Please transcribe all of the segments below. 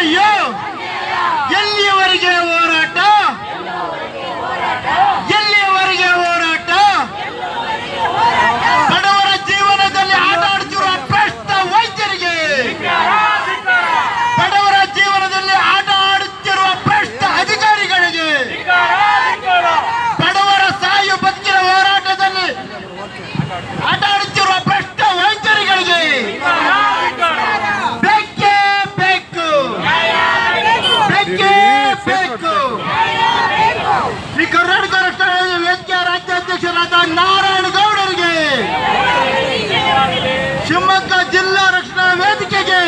ಅಯ್ಯೋ! ಎಲ್ಲಿಯವರೆಗೆ ಹೋರಾಟ? ಎಲ್ಲಿಯವರೆಗೆ ಹೋರಾಟ? ಬಡವರ ಜೀವನದಲ್ಲಿ ಆಟಾಡುತ್ತಿರುವ ಭ್ರಷ್ಟ ವೈದ್ಯರಿಗೆ! ಬಡವರ ಜೀವನದಲ್ಲಿ ಆಟ ಆಡುತ್ತಿರುವ ಭ್ರಷ್ಟ ಅಧಿಕಾರಿಗಳಿಗೆ! ಬಡವರ ಸಾಯು ಬದುಕಿನ ಹೋರಾಟದಲ್ಲಿ ಆಟ ನಾರಾಯಣ ಗೌಡರಿಗೆ ಶಿವಮೊಗ್ಗ ಜಿಲ್ಲಾ ರಕ್ಷಣಾ ವೇದಿಕೆಗೆ.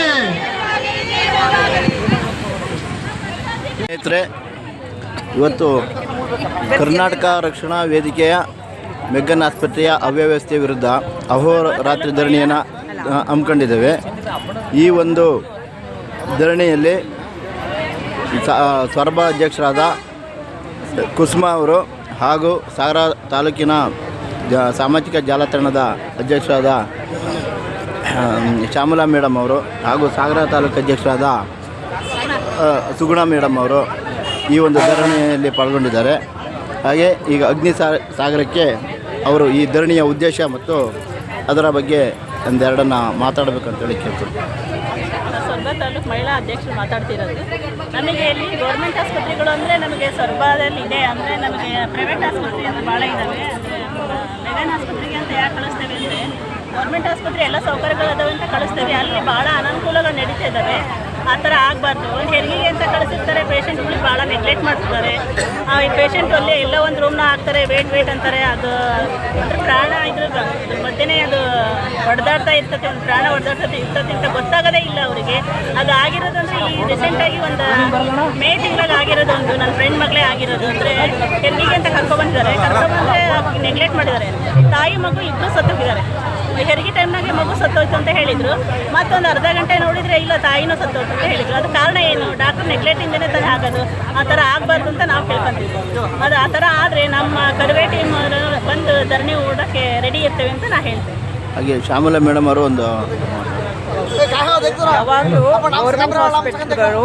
ಸ್ನೇಹಿತರೆ, ಇವತ್ತು ಕರ್ನಾಟಕ ರಕ್ಷಣಾ ವೇದಿಕೆಯ ಮೆಗ್ಗನ್ ಆಸ್ಪತ್ರೆಯ ಅವ್ಯವಸ್ಥೆ ವಿರುದ್ಧ ಅಹೋರಾತ್ರಿ ಧರಣಿಯನ್ನು ಹಮ್ಮಿಕೊಂಡಿದ್ದೇವೆ. ಈ ಒಂದು ಧರಣಿಯಲ್ಲಿ ಸ- ಸೊರಬ ಅಧ್ಯಕ್ಷರಾದ ಕುಸುಮ ಅವರು ಹಾಗೂ ಸಾಗರ ತಾಲೂಕಿನ ಸಾಮಾಜಿಕ ಜಾಲತಾಣದ ಅಧ್ಯಕ್ಷರಾದ ಶ್ಯಾಮಲಾ ಮೇಡಮ್ ಅವರು ಹಾಗೂ ಸಾಗರ ತಾಲೂಕು ಅಧ್ಯಕ್ಷರಾದ ಸುಗುಣ ಮೇಡಮ್ ಅವರು ಈ ಒಂದು ಧರಣಿಯಲ್ಲಿ ಪಾಲ್ಗೊಂಡಿದ್ದಾರೆ. ಹಾಗೆ ಈಗ ಅಗ್ನಿ ಸಾಗರಕ್ಕೆ ಅವರು ಈ ಧರಣಿಯ ಉದ್ದೇಶ ಮತ್ತು ಅದರ ಬಗ್ಗೆ ಒಂದೆರಡನ್ನು ಮಾತಾಡಬೇಕಂತೇಳಿ ಕೇಳ್ತೀನಿ. ತಾಲೂಕು ಮಹಿಳಾ ಅಧ್ಯಕ್ಷರು ಮಾತಾಡ್ತಿರೋದು. ನಮಗೆ ಇಲ್ಲಿ ಗೌರ್ಮೆಂಟ್ ಆಸ್ಪತ್ರೆಗಳು ಅಂದರೆ ನಮಗೆ ಸ್ವರ್ಭದಲ್ಲಿ ಇದೆ ಅಂದರೆ ನಮಗೆ ಪ್ರೈವೇಟ್ ಆಸ್ಪತ್ರೆ ಅಂದರೆ ಭಾಳ ಇದ್ದಾವೆ ಮೆಗನ್ ಆಸ್ಪತ್ರೆಗೆ ಅಂತ ಯಾಕೆ ಕಳಿಸ್ತೇವೆ ಅಂದರೆ, ಗೌರ್ಮೆಂಟ್ ಆಸ್ಪತ್ರೆ ಎಲ್ಲ ಸೌಕರ್ಯಗಳದಾವೆ ಅಂತ ಕಳಿಸ್ತೇವೆ. ಅಲ್ಲಿ ಭಾಳ ಅನಾನುಕೂಲಗಳು ನಡೀತಾ ಇದ್ದಾವೆ ಆ ಥರ ಆಗಬಾರ್ದು. ಒಂದು ಹೆರಿಗೆಗೆ ಅಂತ ಕಳಿಸಿರ್ತಾರೆ ಪೇಷಂಟ್ಗಳು ಭಾಳ ನೆಗ್ಲೆಕ್ಟ್ ಮಾಡ್ತಿದ್ದಾರೆ. ಈ ಪೇಷಂಟ್ ಅಲ್ಲಿ ಎಲ್ಲ ಒಂದು ರೂಮ್ನ ಹಾಕ್ತಾರೆ ವೇಟ್ ವೇಟ್ ಅಂತಾರೆ. ಅದು ಅಂದ್ರೆ ಪ್ರಾಣ ಇದ್ರ ಅದ್ರ ಮಧ್ಯೆನೇ ಅದು ಹೊಡೆದಾಡ್ತಾ ಇರ್ತದೆ, ಒಂದು ಪ್ರಾಣ ಹೊಡೆದಾಡ್ತದೆ ಇರ್ತದೆ ಅಂತ ಗೊತ್ತಾಗೋದೇ ಇಲ್ಲ ಅವರಿಗೆ. ಅದು ಆಗಿರೋದಂದ್ರೆ ಈ ರೀಸೆಂಟಾಗಿ ಒಂದು ಮೇ ತಿಂಗಳಾಗ ಆಗಿರೋದು ಒಂದು ನನ್ನ ಫ್ರೆಂಡ್ ಮಗಳೇ ಆಗಿರೋದು. ಅಂದರೆ ಹೆರಿಗೆ ಅಂತ ಕರ್ಕೊಬಂದಿದ್ದಾರೆ ಕರ್ಕೊಬಂದ್ರೆ ನೆಗ್ಲೆಕ್ಟ್ ಮಾಡಿದ್ದಾರೆ. ತಾಯಿ ಮಗು ಇಬ್ಬರು ಸತ್ತೋಗಿದ್ದಾರೆ. ಹೆರಿಗೆ ಟೈಮ್ನಾಗೆ ಮಗು ಸತ್ತೋಯ್ತು ಅಂತ ಹೇಳಿದರು. ಮತ್ತೊಂದು ಅರ್ಧ ಗಂಟೆ ನೋಡಿದರೆ ಇಲ್ಲ ತಾಯಿನೂ ಸತ್ತೋಯ್ತು ಅಂತ ಹೇಳಿದ್ರು. ಅದು ಕಾರಣ ಏನು? ಡಾಕ್ಟರ್ ನೆಗ್ಲೆಕ್ಟಿಂದನೇ ತಾನೇ ಆಗೋದು. ಆ ಥರ ಆಗಬಾರ್ದು ಅಂತ ನಾವು ಕೇಳ್ಕೊತೀವಿ. ಅದು ಆ ಥರ ಆದರೆ ನಮ್ಮ ಕರುವೆ ಟೀಮ್ ಬಂದು ಧರಣಿ ಓಡೋಕ್ಕೆ ರೆಡಿ ಇರ್ತೇವೆ ಅಂತ ನಾ ಹೇಳ್ತೇನೆ. ಹಾಗೆ ಶ್ಯಾಮಲಾ ಮೇಡಮ್ ಅವರು ಒಂದು ಯಾವಾಗಲೂ ಗೌರ್ಮೆಂಟ್ ಹಾಸ್ಪಿಟ್ಲ್ಗಳು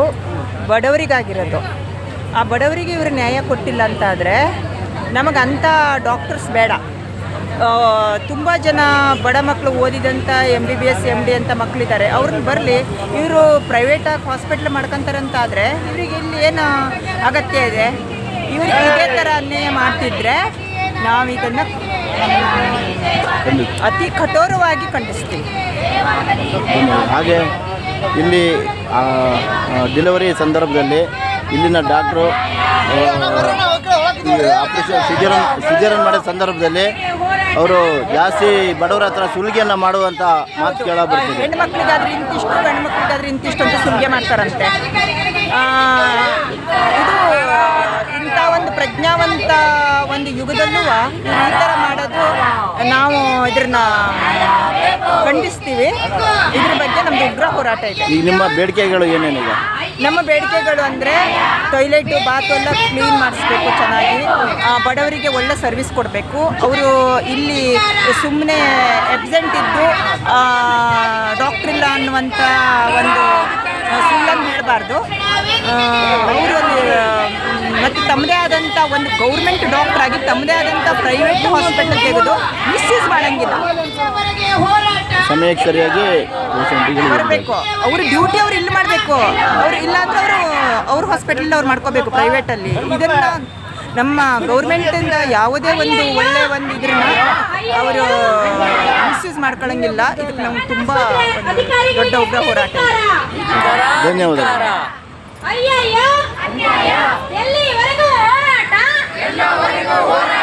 ಬಡವರಿಗಾಗಿರೋದು. ಆ ಬಡವರಿಗೆ ಇವರು ನ್ಯಾಯ ಕೊಟ್ಟಿಲ್ಲ ಅಂತಾದರೆ ನಮಗೆ ಅಂಥ ಡಾಕ್ಟರ್ಸ್ ಬೇಡ. ತುಂಬ ಜನ ಬಡ ಮಕ್ಕಳು ಓದಿದಂಥ M B B S M D ಅಂತ ಮಕ್ಕಳಿದ್ದಾರೆ ಅವ್ರನ್ನ ಬರಲಿ ಇವರು ಪ್ರೈವೇಟಾಗಿ ಹಾಸ್ಪಿಟ್ಲ್ ಮಾಡ್ಕೊತಾರಂತಾದರೆ ಇವ್ರಿಗೆ ಇಲ್ಲಿ ಏನು ಅಗತ್ಯ ಇದೆ? ಇವ್ರಿಗೆ ಇದೇ ಥರ ಅನ್ಯಾಯ ಮಾಡ್ತಿದ್ರೆ ನಾವು ಇದನ್ನು ಅತಿ ಕಠೋರವಾಗಿ ಖಂಡಿಸ್ತೀವಿ. ಹಾಗೆ ಇಲ್ಲಿ ಡೆಲಿವರಿ ಸಂದರ್ಭದಲ್ಲಿ ಇಲ್ಲಿನ ಡಾಕ್ಟ್ರು ಸಿಜರನ್ ಸಿಜರನ್ ಮಾಡೋ ಸಂದರ್ಭದಲ್ಲಿ ಅವರು ಜಾಸ್ತಿ ಬಡವರ ಹತ್ರ ಸುಲಿಗೆಯನ್ನು ಮಾಡುವಂಥ ಮಾತು ಕೇಳ ಬರ್ತದೆ. ಹೆಣ್ಮಕ್ಳಿಗಾದ್ರೆ ಇಂತಿಷ್ಟು ಗಂಡು ಮಕ್ಳಿಗಾದ್ರೆ ಇಂತಿಷ್ಟು ಅಂತ ಸುಲಿಗೆ ಮಾಡ್ತಾರಂತೆ. ಇದು ಇಂಥ ಒಂದು ಪ್ರಜ್ಞಾವಂತ ಒಂದು ಯುಗದಲ್ಲೂ ಈ ಥರ ಮಾಡೋದು ನಾವು ಇದ್ರನ್ನ ಖಂಡಿಸ್ತೀವಿ. ಇದ್ರ ಬಗ್ಗೆ ನಮ್ದು ಉಗ್ರ ಹೋರಾಟ ಇದೆ. ಈಗ ನಿಮ್ಮ ಬೇಡಿಕೆಗಳು ಏನೇನಿದೆ ನಮ್ಮ ಬೇಡಿಕೆಗಳು ಅಂದರೆ ಟಾಯ್ಲೆಟ್ ಬಾತ್ ಎಲ್ಲ ಕ್ಲೀನ್ ಮಾಡಿಸ್ಬೇಕು ಚೆನ್ನಾಗಿ. ಬಡವರಿಗೆ ಒಳ್ಳೆ ಸರ್ವಿಸ್ ಕೊಡಬೇಕು. ಅವರು ಇಲ್ಲಿ ಸುಮ್ಮನೆ ಎಬ್ಸೆಂಟ್ ಇದ್ದು ಡಾಕ್ಟ್ರ್ ಇಲ್ಲ ಅನ್ನುವಂಥ ಒಂದು ಸುಳ್ಳನ್ನು ಹೇಳಬಾರ್ದು. ಅವರು ಮತ್ತು ತಮ್ಮದೇ ಆದಂಥ ಒಂದು ಗೌರ್ಮೆಂಟ್ ಡಾಕ್ಟರ್ ಆಗಿ ತಮ್ಮದೇ ಆದಂಥ ಪ್ರೈವೇಟ್ ಹಾಸ್ಪಿಟಲ್ ತೆಗೆದು ಮಿಸ್ಯೂಸ್ ಮಾಡೋಂಗಿಲ್ಲ. ಸಮಯಕ್ಕೆ ಸರಿಯಾಗಿ ಮಾಡಬೇಕು ಅವ್ರ ಡ್ಯೂಟಿ ಅವ್ರು ಇಲ್ಲಿ ಮಾಡಬೇಕು. ಅವ್ರು ಇಲ್ಲಾಂದ್ರೆ ಅವರು ಅವ್ರ ಹಾಸ್ಪಿಟಲ್ ಅವ್ರು ಮಾಡ್ಕೋಬೇಕು ಪ್ರೈವೇಟಲ್ಲಿ ಇದನ್ನ ನಮ್ಮ ಗೌರ್ಮೆಂಟಿಂದ ಯಾವುದೇ ಒಂದು ಒಳ್ಳೆ ಒಂದು ಇದ್ರನ್ನ ಅವರು ಮಿಸ್ಯೂಸ್ ಮಾಡ್ಕೊಳ್ಳಂಗಿಲ್ಲ ಇದಕ್ಕೆ ನಮ್ಗೆ ತುಂಬ ದೊಡ್ಡ ಉಗ್ರ ಹೋರಾಟ ಧನ್ಯವಾದ ಧನ್ಯವಾದಗಳು. ಅಯ್ಯಯ್ಯೋ ಅನ್ಯಾಯ. ಎಲ್ಲಿವರೆಗೂ ಹೋರಾಟ? ಎಲ್ಲವರೆಗೂ ಹೋರಾಟ?